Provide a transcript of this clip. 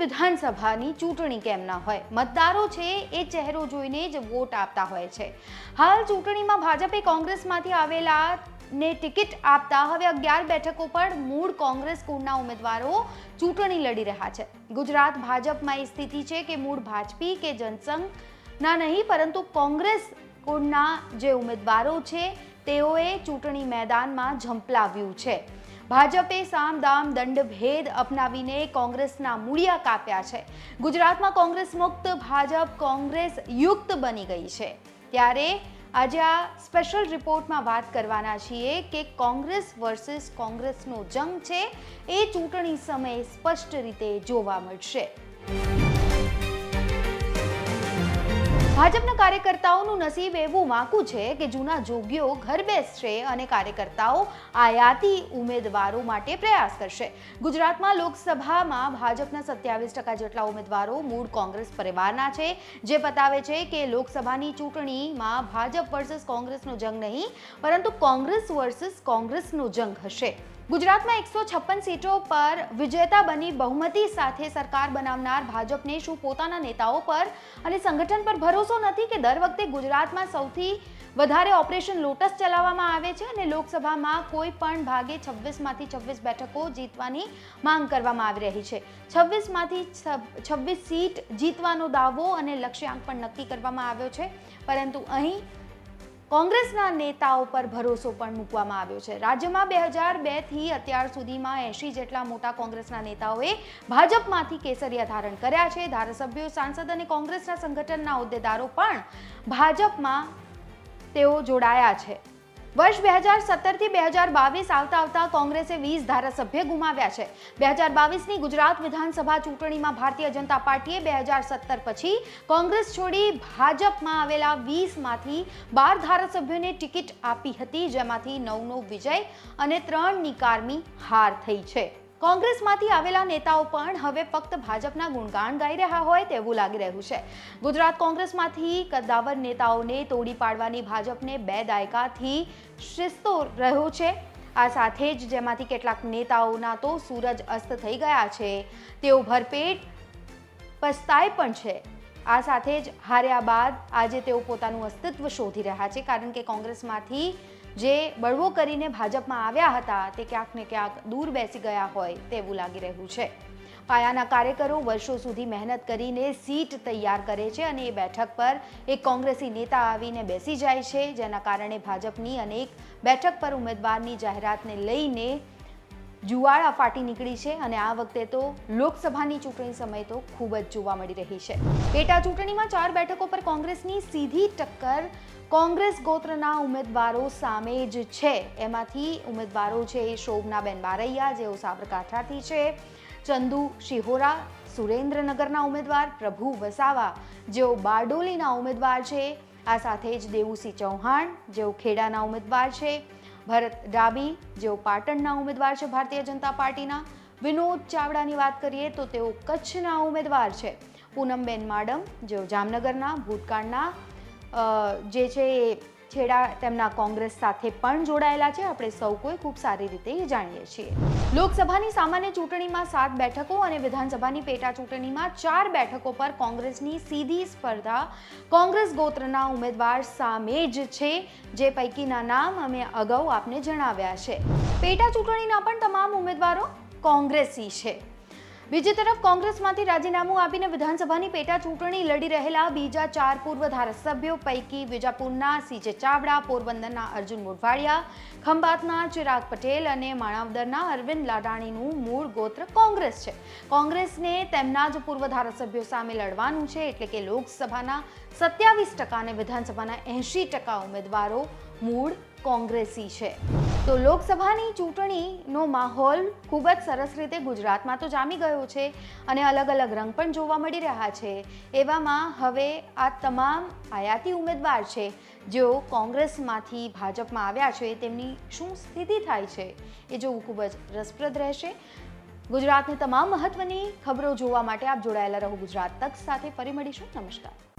વિધાનસભાની ચૂંટણી કેમ ના હોય? મતદારો છે એ ચહેરો જોઈને જ વોટ આપતા હોય છે. હાલ ચૂંટણીમાં ભાજપે કોંગ્રેસમાંથી આવેલા ને ટિકિટ આપતા હવે અગિયાર બેઠકો પર મૂળ કોંગ્રેસ કુળના ઉમેદવારો ચૂંટણી લડી રહ્યા છે. ગુજરાત ભાજપમાં એ સ્થિતિ છે કે મૂળ ભાજપી કે જનસંઘ ના નહીં, પરંતુ કોંગ્રેસ કુળના જે ઉમેદવારો છે તેઓએ ચૂંટણી મેદાનમાં ઝંપલાવ્યું છે. ભાજપે સામ દામ દંડ ભેદ અપનાવીને કોંગ્રેસના મૂળિયા કાપ્યા છે. ગુજરાતમાં કોંગ્રેસ મુક્ત, ભાજપ કોંગ્રેસ યુક્ત બની ગઈ છે. ત્યારે આજે આ સ્પેશિયલ રિપોર્ટમાં વાત કરવાના છીએ કે કોંગ્રેસ વર્સિસ કોંગ્રેસનો જંગ છે. એ ચૂંટણી સમયે સ્પષ્ટ રીતે જોવા મળશે. ભાજપના કાર્યકર્તાઓનું નસીબ એવું વાંકું છે કે જૂના જોગીઓ ઘર બેસશે અને કાર્યકર્તાઓ આયાતી ઉમેદવારો માટે પ્રયાસ કરશે. ગુજરાતમાં લોકસભામાં ભાજપના સત્યાવીસ ટકા જેટલા ઉમેદવારો મૂળ કોંગ્રેસ પરિવારના છે. જે બતાવે છે કે લોકસભાની ચૂંટણીમાં ભાજપ વર્સિસ કોંગ્રેસનો જંગ નહીં, પરંતુ કોંગ્રેસ વર્સિસ કોંગ્રેસનો જંગ હશે. ગુજરાતમાં એકસો છપ્પન સીટો પર વિજેતા બની બહુમતી સાથે સરકાર બનાવનાર ભાજપને શું પોતાના નેતાઓ પર અને સંગઠન પર ભરોસો નથી કે દર વખતે ગુજરાતમાં સૌથી વધારે ઓપરેશન લોટસ ચલાવવામાં આવે છે અને લોકસભામાં કોઈ પણ ભાગે છવ્વીસમાંથી છવ્વીસ બેઠકો જીતવાની માંગ કરવામાં આવી રહી છે. છવ્વીસમાંથી છવ્વીસ સીટ જીતવાનો દાવો અને લક્ષ્યાંક પણ નક્કી કરવામાં આવ્યો છે. પરંતુ અહીં કોંગ્રેસના નેતાઓ પર ભરોસો પણ મૂકવામાં આવ્યો છે. રાજ્યમાં બે હજાર બેથી અત્યાર સુધીમાં એંશી જેટલા મોટા કોંગ્રેસના નેતાઓએ ભાજપમાંથી કેસરિયા ધારણ કર્યા છે. ધારાસભ્યો, સાંસદ અને કોંગ્રેસના સંગઠનના હોદ્દેદારો પણ ભાજપમાં તેઓ જોડાયા છે. વર્ષ બે હજાર સત્તરથી બે હજાર બાવીસ આવતા આવતા કોંગ્રેસે વીસ ધારાસભ્ય ગુમાવ્યા છે. બે હજાર બાવીસની ગુજરાત વિધાનસભા ચૂંટણીમાં ભારતીય જનતા પાર્ટીએ બે હજાર સત્તર પછી કોંગ્રેસ છોડી ભાજપમાં આવેલા વીસમાંથી બાર ધારાસભ્યોને ટિકિટ આપી હતી, જેમાંથી નવનો વિજય અને ત્રણ નિકારમી હાર થઈ છે. કોંગ્રેસમાંથી આવેલા નેતાઓ પણ હવે ફક્ત ભાજપના ગુણગાન ગાઈ રહ્યા હોય તેવું લાગી રહ્યું છે. ગુજરાત કોંગ્રેસમાંથી કદ્દાવર નેતાઓને તોડી પાડવાની ભાજપને બે દાયકાથી શિસ્તો રહ્યો છે. આ સાથે જ જેમાંથી કેટલાક નેતાઓના તો સૂરજ અસ્ત થઈ ગયા છે. તેઓ ભરપેટ પસ્તાય પણ છે. આ સાથે જ હાર્યા બાદ આજે તેઓ પોતાનું અસ્તિત્વ શોધી રહ્યા છે, કારણ કે કોંગ્રેસમાંથી જે બળવો કરીને ભાજપમાં આવ્યા હતા તે ક્યાંક ને ક્યાંક દૂર બેસી ગયા હોય તેવું લાગી રહ્યું છે. પાયાના કાર્યકરો વર્ષો સુધી મહેનત કરીને સીટ તૈયાર કરે છે અને એ બેઠક પર એક કોંગ્રેસી નેતા આવીને બેસી જાય છે, જેના કારણે ભાજપની અનેક બેઠક પર ઉમેદવારની જાહેરાતને લઈને જુવાળા ફાટી નીકળી છે અને આ વખતે તો લોકસભાની ચૂંટણી સમય તો ખૂબ જ જોવા મળી રહી છે. પેટા ચૂંટણીમાં ચાર બેઠકો પર કોંગ્રેસની સીધી ટક્કર કોંગ્રેસ ગોત્રના ઉમેદવારો સામે જ છે. એમાંથી ઉમેદવારો છે એ શોભનાબેન બારૈયા, જેઓ સાબરકાંઠાથી છે. ચંદુ શિહોરા, સુરેન્દ્રનગરના ઉમેદવાર, પ્રભુ વસાવા, જેઓ બારડોલીના ઉમેદવાર છે. આ સાથે જ દેવુસિંહ ચૌહાણ, જેઓ ખેડાના ઉમેદવાર છે. ભરત ડાબી, જેઓ પાટણના ઉમેદવાર છે ભારતીય જનતા પાર્ટીના. વિનોદ ચાવડાની વાત કરીએ તો તેઓ કચ્છના ઉમેદવાર છે. પૂનમબેન માડમ, જેઓ જામનગરના, ભૂતકાળના જે છે એ છેડા તેમના કોંગ્રેસ સાથે પણ જોડાયેલા છે. આપણે સૌ કોઈ ખૂબ સારી રીતે જાણીએ છીએ. લોકસભાની સામાન્ય ચૂંટણીમાં સાત બેઠકો અને વિધાનસભાની પેટા ચૂંટણીમાં ચાર બેઠકો પર કોંગ્રેસની સીધી સ્પર્ધા કોંગ્રેસ ગોત્રના ઉમેદવાર સામે જ છે. જે પૈકીના નામ અમે અગાઉ આપને જણાવ્યા છે. પેટા ચૂંટણીના પણ તમામ ઉમેદવારો કોંગ્રેસી છે. બીજી તરફ કોંગ્રેસમાંથી રાજીનામું આપીને વિધાનસભાની પેટા ચૂંટણી લડી રહેલા બીજા ચાર પૂર્વ ધારાસભ્યો પૈકી વિજાપુરના સીજે ચાવડા, પોરબંદરના અર્જુન મોઢવાડિયા, ખંભાતના ચિરાગ પટેલ અને માણાવદરના અરવિંદ લાડાણીનું મૂળ ગોત્ર કોંગ્રેસ છે. કોંગ્રેસને તેમના જ પૂર્વ ધારાસભ્યો સામે લડવાનું છે એટલે કે લોકસભાના સત્યાવીસ ટકા અને વિધાનસભાના એંશી ટકા ઉમેદવારો મૂળ કોંગ્રેસી છે. તો લોકસભાની ચૂંટણીનો માહોલ ખૂબ જ સરસ રીતે ગુજરાતમાં તો જામી ગયો છે અને અલગ અલગ રંગ પણ જોવા મળી રહ્યા છે. એવામાં હવે આ તમામ આયાતી ઉમેદવાર છે, જેઓ કોંગ્રેસમાંથી ભાજપમાં આવ્યા છે, તેમની શું સ્થિતિ થાય છે એ જોવું ખૂબ જ રસપ્રદ રહેશે. ગુજરાતની તમામ મહત્વની ખબરો જોવા માટે આપ જોડાયેલા રહો ગુજરાત તક સાથે. ફરી મળીશું. નમસ્કાર.